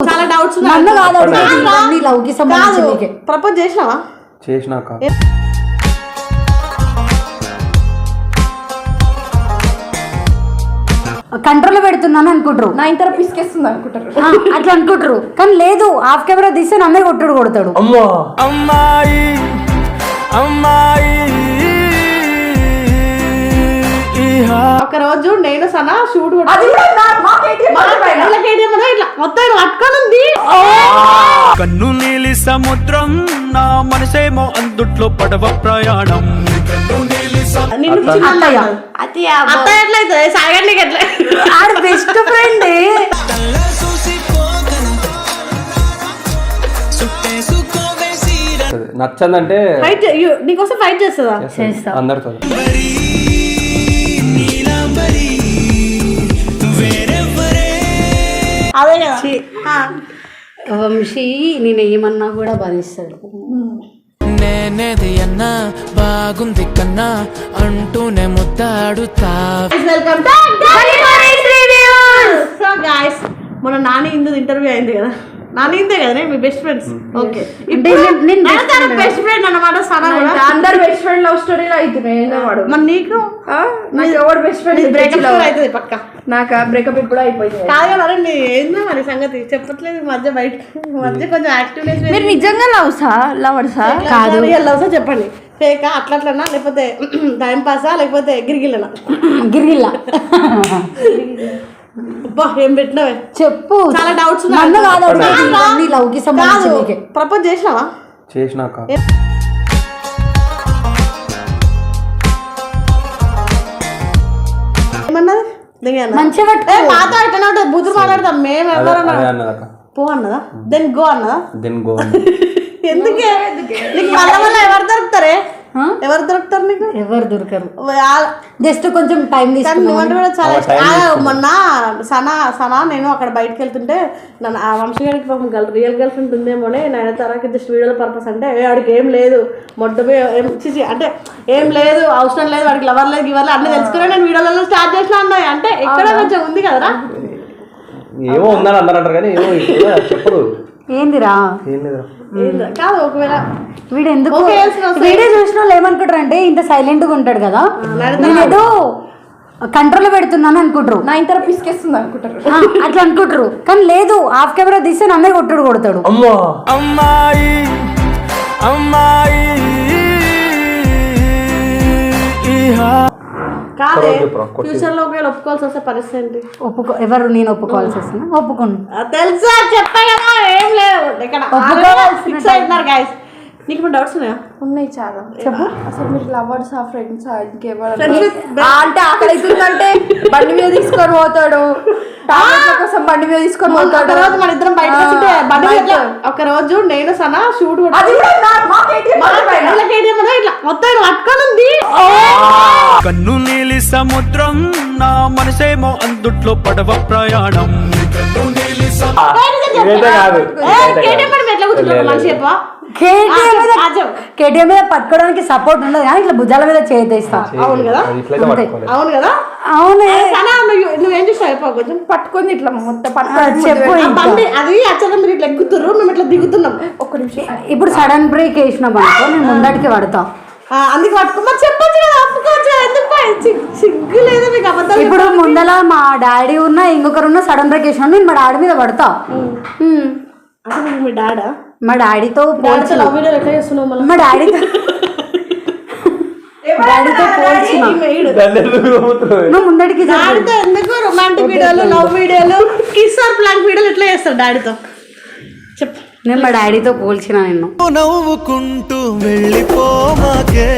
చాలా డౌట్స్ నన్ను కాదు అడిగేది, ఇవన్నీ లవ్కి సంబంధించి ప్రపోజ్ చేసినావా? చేసినాక కంట్రోల్ పెడుతున్నాను అనుకుంటారు. నా ఇంటర్ పిసికేస్తుంది అనుకుంటారు. ఆ, అట్లా అనుకుంటారు. కానీ లేదు హాఫ్ కెమెరా తీస్తే నన్నే కొట్టుడు కొడతాడు. అమ్మా. అమ్మాయి అమ్మాయి. ఒక రోజు నేను సనా షూట్ మొత్తం పట్టుకొని కన్ను నీలి సముద్రం నా మనసేమో అందుట్లో పడవ ప్రయాణం. అత్తయ్య. అత్తయ్య ఎట్లయితే సాగండి ఎట్లా ఆడు బెస్ట్ ఫ్రెండ్ నచ్చందంటే ఫైట్ నీకోసం ఫైట్ చేస్తుందా? చేస్తా. అందరితో అదే కదా. వంశీ నేను ఏమన్నా కూడా భరిస్తాడు నేనేది అన్నా బాగుంది కన్నా అంటూనే ముద్దాడుతా. వెల్కమ్ సో గాయస్ మన నాని ఇందు ఇంటర్వ్యూ అయింది కదా? నాని ఇందే కదా మీ best friends okay friend. Best friend అన్నమాట సనా కూడా. అందరు బెస్ట్ ఫ్రెండ్ లవ్ స్టోరీలో అవుతున్నాయి మరి నీకు? ఆ? నాకు ఎవడు బెస్ట్ ఫ్రెండ్ బ్రేకప్ అవుతుంది పక్క. నాకు బ్రేకప్ ఇప్పుడు అయిపోయింది. కాదు కదా నీ ఏందో మరి సంగతి? చెప్పట్లేదు మధ్య బయట. మధ్య కొంచెం యాక్టివ్నెస్ మీరు నిజంగా లవ్సా లవర్సా కాదు. లవ్సా చెప్పండి. ఫేకా అట్లా అట్లనా? లేకపోతే టైం పాసా లేకపోతే గిరిగిల్లనా? గిరిగిల్లా. అబ్బా ఏం పెట్టినావే? చెప్పు. చాలా డౌట్స్ నన్ను కాదు లవ్ సంబంధించి ప్రపోజ్ చేసినావా? చేసినాక. ఉంటుంది. బుద్ధులు మాట్లాడతాం మేము ఎవరన్నా పో అన్నదా? దెన్ గో అన్నదా? దెన్ గో ఎందుకే? నీకు వల్ల వల్ల ఎవరు దొరుకుతారే? ఎవరు దొరుకుతారు నీకు? ఎవరు దొరకరు. జస్ట్ కొంచెం టైం నువ్వంటే కూడా చాలా. మొన్న సనా సనా నేను అక్కడ బయటకు వెళ్తుంటే నన్ను ఆ వంశగారికి పాపం గర్ల్ రియల్ గర్ల్ ఫ్రెండ్ ఉందేమోనే నేను తరాకి జస్ట్ వీడియోల పర్పస్ అంటే వాడికి ఏం లేదు మొట్టమే ఏం చిచి అంటే ఏం లేదు అవసరం లేదు వాడికి లవర్ లేదు గివర్ అన్ని తెలుసుకునే నేను వీడియోలలో స్టార్ట్ చేసిన అన్నాయి అంటే ఎక్కడ కొంచెం ఉంది కదరా? ఏమో ఉందని అందరు అంటారు కానీ ఏమో చెప్పదు. ఏందిరా? కాదు ఒకవేళ వీడు ఎందుకు అంటే ఇంత సైలెంట్గా ఉంటాడు కదా. నేను ఏదో కంట్రోల్ పెడుతున్నాను అనుకుంటారు. నా ఇంటర్ పిసికేస్తుంది అనుకుంటారు. అట్లా అనుకుంటారు. కానీ లేదు హాఫ్ కెమెరా తీస్తే నన్నే కొట్టుడు కొడతాడు. అమ్మా. అమ్మాయి అమ్మాయి కాదే. ఫ్యూచర్లో ఒకవేళ ఒప్పుకోవాల్సి వస్తే పరిస్థితి ఏంటి? ఒప్పుకో ఎవరు నేను ఒప్పుకోవాల్సి వస్తున్నా? ఒప్పుకోను. ఆ, తెలుసా చెప్పా కదా ఏం లేవు ఇక్కడ ఒప్పుకోవాల్సిన ఫిక్స్ అవుతున్నారు గాయస్ నీకు డౌట్స్ ఉన్నాయా? ఉన్నాయి చాలా. చెప్పు. అసలు మీరు లవర్స్ ఆ ఫ్రెండ్స్ అంటే ఆకలి అవుతుందంటే బండి మీద తీసుకొని పోతాడు. కోసం బండి మీద తీసుకొని ఒక పోతాడు. రోజు మన ఇద్దరం బయట బండి ఒక రోజు నేను సనా షూట్. ఇట్లా మొత్తం పట్టుకొని ఉంది. కన్ను నీలి సముద్రం నా మనసేమో అందుట్లో పడవ ప్రయాణం. కాదు. ఏ, కేటీఎం కేటీఎం మీద పట్టుకోవడానికి సపోర్ట్ ఉండదు. కానీ ఇట్లా భుజాల మీద చేతిస్తా అవును కదా? అవును కదా? అవునే. నువ్వు చూసావు కొంచెం పట్టుకుంది ఇట్లా మొత్తం పట్టుకొని చెప్పు అది యాక్చువల్గా మీరు ఇట్లా ఎక్కుతుర్రు? మేము ఇట్లా దిగుతున్నాం. ఒక్క నిమిషం. ఇప్పుడు సడన్ బ్రేక్ వేసినాం అనుకో నేను ముందటికి పడతా. ఆ, అందుకే పట్టుకో. మరి చెప్పొచ్చు కదా ఒప్పుకోవచ్చు? ఎందుకు సిగ్గు లేదు మీకు ఇప్పుడు ముందల మా డాడీ ఉన్న ఇంకొకరు ఉన్న సడన్ బ్రేక్ వేసినా. నేను మా డాడీ మీద పడతా. అసలు మీ డాడా? మా డాడీతో మా డాడీతో డాడీతో పోల్చిన చెప్పు. డాడీతో ఎందుకు రొమాంటిక్ వీడియోలు లవ్ వీడియోలు కిస్ ఆర్ ప్లాంక్ వీడియోలు ఎట్లా చేస్తాడు డాడీతో? చెప్పు. నేను మా డాడీతో పోల్చిన నిన్ను. నవ్వుకుంటూ వెళ్ళిపోమాకే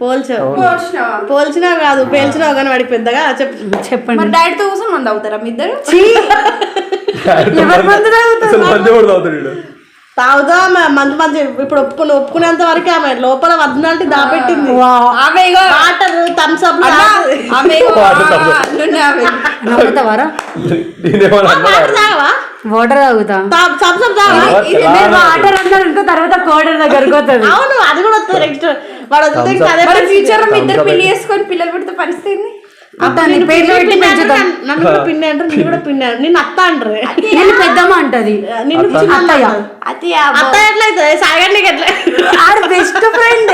పోల్చావు పోల్చినావు? కాదు పేల్చినావు కానీ వాడికి పెద్దగా చెప్పు. చెప్పండి. మరి డాడీతో కూర్చొని మంది అవుతారా మీ ఇద్దరు. తాగుతా మంచి మంచి ఇప్పుడు ఒప్పుకుని ఒప్పుకునేంత వరకు ఆమె లోపల వద్దనాటి దాపెట్టింది. ఆమె వాటర్ థమ్స్ అప్ ఆమె వాటర్ తాగుతా. థమ్స్ అప్ వాటర్ అన్నారు తర్వాత కోడర్ దగ్గరకు అవును అది కూడా వస్తుంది. నెక్స్ట్ ఫ్యూచర్ మీ ఇద్దరు పెళ్ళి చేసుకొని పిల్లలు పుడితే పరిస్థితి పేర్లు పెట్టి పెంచుతాం నన్ను- కూడా పిన్ని అంటారు కూడా పిన్ని అంటారు. నిన్ను అత్త అంటారు. నేను పెద్దమ్మ అంటది. నిన్ను చిన్న అత్తయ్య. అత్త ఎట్లయితే సాగర్ నీకు ఎట్లా? ఆడ బెస్ట్ ఫ్రెండ్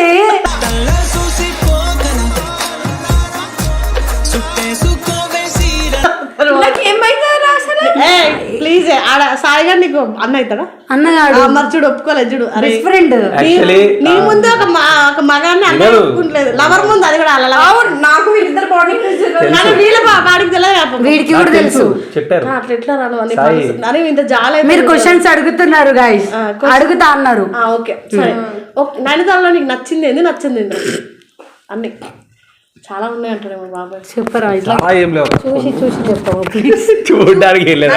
ప్లీజ్ ఆడ సాయిగా నీకు అన్న అవుతాడా? అన్నగాడు. ఆ, మరి చూడు ఒప్పుకోలేదు చూడు. ఫ్రెండ్ యాక్చువల్లీ నీ ముందు ఒక మా- ఒక మగాన్ని అన్న. ఒప్పుకుంటలేదు లవర్ ముందు అది కూడా అలా అవును నాకు వీళ్ళిద్దరు వీళ్ళ వాడికి తెలియదు. వీడికి కూడా తెలుసు. అట్లా ఎట్లా రాను ఇంత జాలే మీరు క్వశ్చన్స్ అడుగుతున్నారు గాయస్ అడుగుతా అన్నారు. ఓకే. సరే. ఓకే. నైనితాల్లో నీకు నచ్చింది ఏంది? నచ్చింది అన్ని. చాలా ఉన్నాయి అంటారేమో బాబాయ్. చెప్పరా ఇట్లా ఆ, ఏం లేవు. చూసి చూసి చెప్పవు? ప్లీజ్ చూడడానికి ఏం లేదు.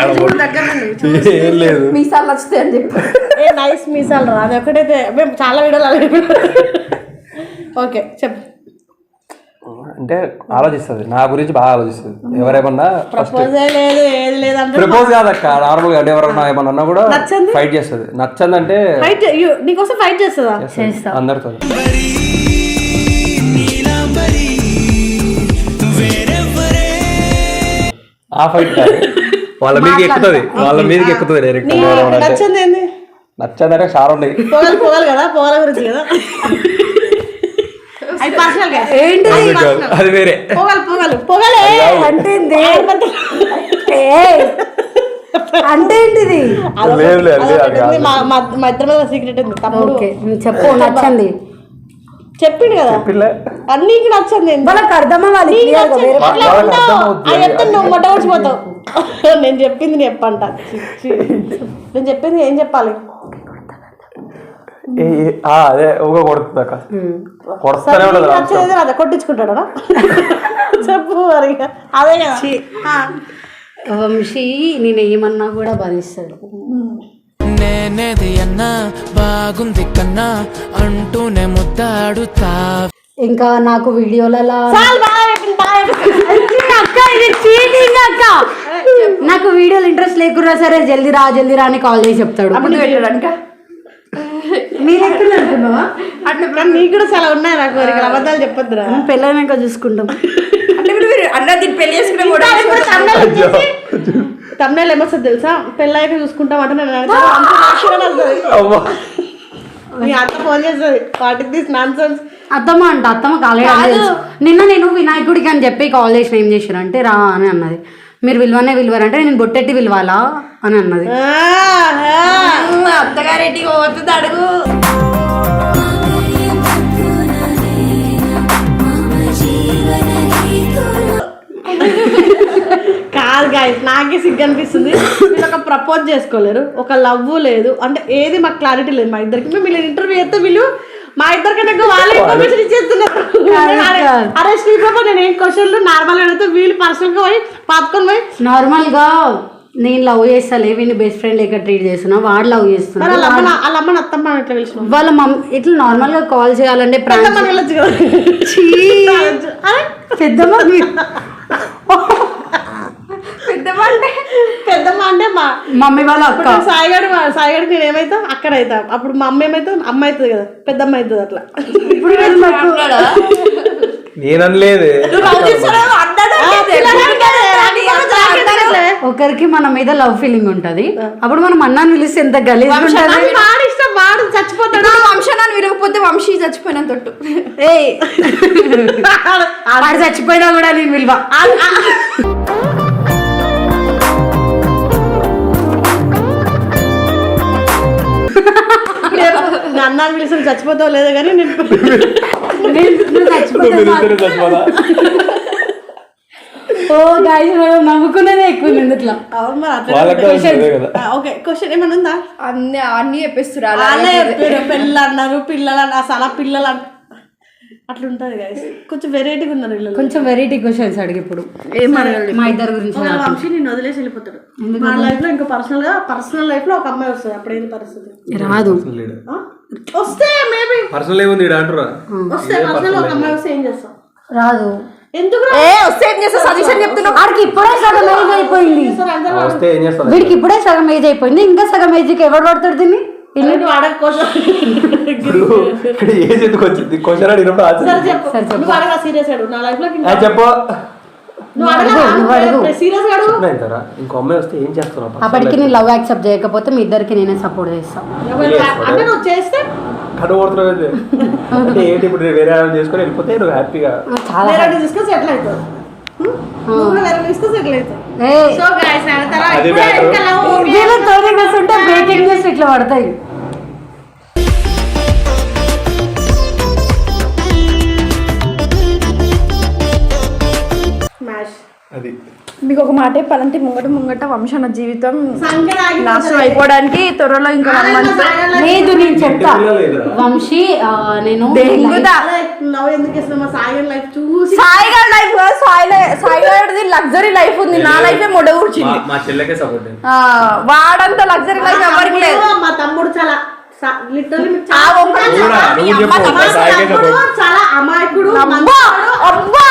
ఏం లేదు. మీసాలు నచ్చుతాయి అని చెప్పి. ఏ నైస్ మీసాలు రా అది ఒకటైతే మేము చాలా వీడియోలు అలాగే ఓకే చెప్పు. అంటే ఆలోచిస్తుంది. నా గురించి బాగా ఆలోచిస్తుంది. ఎవరేమన్నా ప్రపోజల్ లేదు ఏది లేదు అంటే ప్రపోజ్ కాదక్క. నార్మల్గా అంటే ఎవరన్నా ఏమన్నా అన్నా కూడా నచ్చంది? ఫైట్ చేస్తుంది. నచ్చందంటే ఫైట్ నీకోసం ఫైట్ చేస్తుందా? చేస్తా. అందరితో ఆ ఫైట్ కాదు వాళ్ళ మీదకి ఎక్కుతుంది. వాళ్ళ మీదకి ఎక్కుతుంది డైరెక్ట్ నచ్చింది ఏంది? నచ్చందంటే చాలా ఉన్నాయి పొగలు పొగలు కదా? పొగల గురించి కదా? అది పర్సనల్గా? ఏంటి అది కాదు, అది వేరే. పొగలు పొగలు పొగలే అంటే అంటే ఏంటిది. మా ఇద్దరి మీద సీక్రెట్ ఉంది. ఓకే చెప్పు నచ్చంది. చెప్పిండు కదా? పిల్ల అన్నికి నచ్చింది? వాళ్ళకి అర్థం అవ్వాలి చెప్తే నువ్వు మొట్ట ఊడ్చిపోతావు నేను చెప్పింది చెప్పంట. నేను చెప్పింది ఏం చెప్పాలి? ఏ- ఏ- ఆ, అదే ఒక కొడుతుంది అక్క. కొడతానే ఉండదు అదే కొట్టించుకుంటాడా? చెప్పు మరి. ఇక. అదే కదా. ఆ. వంశీ నేను ఏమన్నా కూడా భరిస్తాడు నేనేది అన్నా బాగుంది కన్నా అంటూనే ముద్దాడుతా. ఇంకా నాకు వీడియోలలో నాకు వీడియోలు ఇంట్రెస్ట్ లేకున్నా సరే జల్దీ రా జల్దీ రా అని కాల్ చేసి చెప్తాడు. అప్పుడు నువ్వు పెట్టడానిక మీరు ఎక్కడ అనుకున్నావా? అంటే కానీ నీకు కూడా చాలా ఉన్నాయి నాకు కోరికలు అబద్ధాలు చెప్పొద్దురా. పెళ్ళైనాక చూసుకుంటాం. అంటే మీరు అన్న దీన్ని పెళ్ళి చేసుకునే కూడా తమ్నేలు ఏమొస్తుంది తెలుసా? పెళ్ళాక చూసుకుంటాం అంటే నేను అత్త ఫోన్ చేస్తుంది. What is this nonsense అత్తమ్మ అంట అత్తమ్మ కాలేదు నిన్న నేను వినాయకుడికి అని చెప్పి కాల్ చేసిన ఏం చేశారు అంటే రా అని అన్నది. మీరు విలువనే విలువరంటే నేను బొట్టెట్టి విలువాలా అని అన్నది. అత్తగారింటికి పోతుంది అడుగు కాదు గాయస్ నాకే సిగ్గు అనిపిస్తుంది. వీళ్ళు ఒక ప్రపోజ్ చేసుకోలేరు. ఒక లవ్ లేదు. అంటే ఏది మాకు క్లారిటీ లేదు. మా ఇద్దరికి మేము వీళ్ళు ఇంటర్వ్యూ చేస్తే వీళ్ళు మా ఇద్దరికన్నా ఎక్కువ వాళ్ళే ఇన్ఫర్మేషన్ ఇచ్చేస్తున్నారు. అరే, అరే శ్రీప్రభ నేను ఏం క్వశ్చన్లు నార్మల్ అడిగితే వీళ్ళు పర్సనల్గా పోయి పాతుకొని పోయి నార్మల్గా నేను లవ్ చేస్తాలే వీడిని బెస్ట్ ఫ్రెండ్ లెక్క ట్రీట్ చేస్తున్నా వాడు లవ్ మరి చేస్తున్నాడు వాళ్ళ అమ్మ వాళ్ళ అమ్మని అత్తమ్మ ఎట్లా పిలిచిన వాళ్ళ మమ్ ఇట్లా నార్మల్గా కాల్ చేయాలంటే మీరు- పెద్దమ్మ అంటే పెద్దమ్మ అంటే మా మమ్మీ వాళ్ళ అక్క. సాయిగాడు సాయిగాడికి నేను ఏమైతా అక్కడ అవుతా అప్పుడు మా అమ్మ ఏమైతే? అమ్మ అవుతుంది కదా పెద్దమ్మ అవుతుంది అట్లా. ఇప్పుడు మీరు నాకు నేను అనలేదు ఒకరికి మన మీద లవ్ ఫీలింగ్ ఉంటది. అప్పుడు మనం అన్నాన్ని పిలిస్తే ఎంత గలీజ్ ఉంటది? వాడి ఇష్టం వాడు చచ్చిపోతాడు. ఇప్పుడు వంశాన్ని విరగపోతే వంశీ చచ్చిపోయిన తొట్టు. ఏయ్. వాడు చచ్చిపోయినా కూడా నేను విలువ. నా అన్నాన్ని పిలిచి చచ్చిపోతావు లేదో కానీ నేను నేను-? ఓ గాయస్ మనం నవ్వుకునేదే ఎక్కువ ఉంది ఇట్లా అవును ఓకే క్వశ్చన్ ఏమైనా ఉందా? అన్ని అన్ని చెప్పేస్తారు అలా వాళ్ళే చెప్పారు పిల్లలు అన్నారు పిల్లలు అన్నారు అసలు పిల్లలు అన్న అట్లా ఉంటుంది guys. కొంచెం వెరైటీగా ఉన్నారు వీళ్ళు కొంచెం వెరైటీ క్వశ్చన్స్ అడిగి ఇప్పుడు. మా ఇద్దరు గురించి ఒక వంశీ నిన్ను వదిలేసి వెళ్ళిపోతాడు. మా లైఫ్లో ఇంకో పర్సనల్గా పర్సనల్ లైఫ్లో ఒక అమ్మాయి వస్తుంది. అప్పుడు ఏంటి పరిస్థితి? రాదు? వస్తే మేబీ పర్సనల్ ఏముంది అంటురా వస్తే పర్సనల్ ఒక అమ్మాయి వస్తే ఏం చేస్తాం రాదు. ఎందుకు? ఏ వస్తే ఏం చేస్తా సజెషన్ చెప్తున్నావు. వాడికి ఇప్పుడే సగం ఏజ్ అయిపోయింది. ఏం వీడికి ఇప్పుడే సగం ఏజ్ అయిపోయింది. ఇంకా సగం ఏజ్కి ఎవరు పడతాడు దీన్ని? ఇల్లు అడగ క్వశ్చన్ ఇప్పుడు ఇక్కడ ఏజ్ ఎందుకు వచ్చింది? క్వశ్చన్ అడిగినప్పుడు ఆన్సర్ చెప్పు. నువ్వు అడగా సీరియస్ అడుగు నా లైఫ్లో చెప్పు. ఇంకో అమ్మాయి వస్తే ఏం చేస్తున్నావు అప్పటికి నేను లవ్ యాక్సెప్ట్ చేయకపోతే మీ ఇద్దరికి నేనే సపోర్ట్ చేస్తాను చేస్తే? ఏంది? అంటే ఏంటి ఇప్పుడు నేను వేరే ఆమె చేసుకొని వెళ్ళిపోతే నువ్వు హ్యాపీగా చాలా తీసుకొని సెటిల్ అవుతావు. సెటిల్ అవుతావు. సో గాయస్ కూర్చుంటే బ్రేకింగ్ న్యూస్ ఇట్లా పడతాయి. అది. మీకు ఒక మాట చెప్పాలంటే ముంగట ముంగట వంశన జీవితం. నాశనం అయిపోవడానికి త్వరలో ఇంకా వన్ మంత్ లేదు నేను చెప్తా. వంశీ నేను దెంగుదా అరే, లవ్ ఎందుకు ఇస్తున్నావు మా సాగర్ లైఫ్ చూసి సాయి గారి లైఫ్ సాయి సాయి గారిది లగ్జరీ లైఫ్ ఉంది నా లైఫ్ మొడ కూర్చుంది మా చెల్లెకే సపోర్ట్ ఆ, వాడంత లగ్జరీ లైఫ్ ఎవరికి లేదు మా తమ్ముడు చాలా. చాలా అమాయకుడు అబ్బా. అబ్బా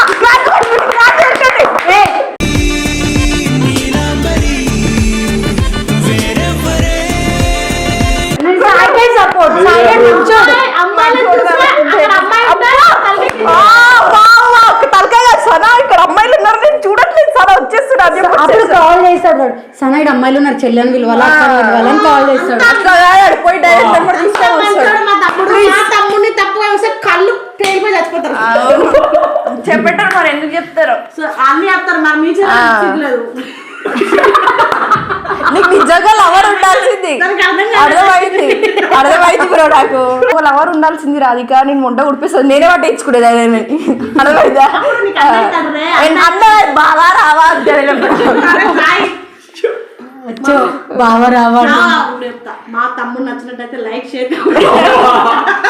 అప్పుడు వచ్చేస్తున్నా. కాల్ చేస్తాడు వాడు. సనాయిడు అమ్మాయిలు ఉన్నారు చెల్లెని పిలవాలా అక్కని పిలవాలని కాల్ చేస్తాడు. పోయి డైరెక్ట్ నెంబర్ తీసుకొని చూస్తే కళ్ళు పేలిపోయి చచ్చిపోతారు. చెప్పంటారు మరి ఎందుకు చెప్తారు? సో అన్ని చెప్తారు మరి మీ నీకు నిజంగా లవర్ ఉండాల్సింది దానికి అర్థం కాదు. అర్థమైంది. అర్థమైంది బ్రో నాకు. ఒక లవర్ ఉండాల్సింది రాధిక నేను మొంట ఉడిపిస్తుంది నేనే పట్టించుకునేది అదే అర్థమైందా? అన్న బాగా రావా అంటే నా చెప్తా. మా తమ్ముడు నచ్చినట్టయితే లైక్ షేర్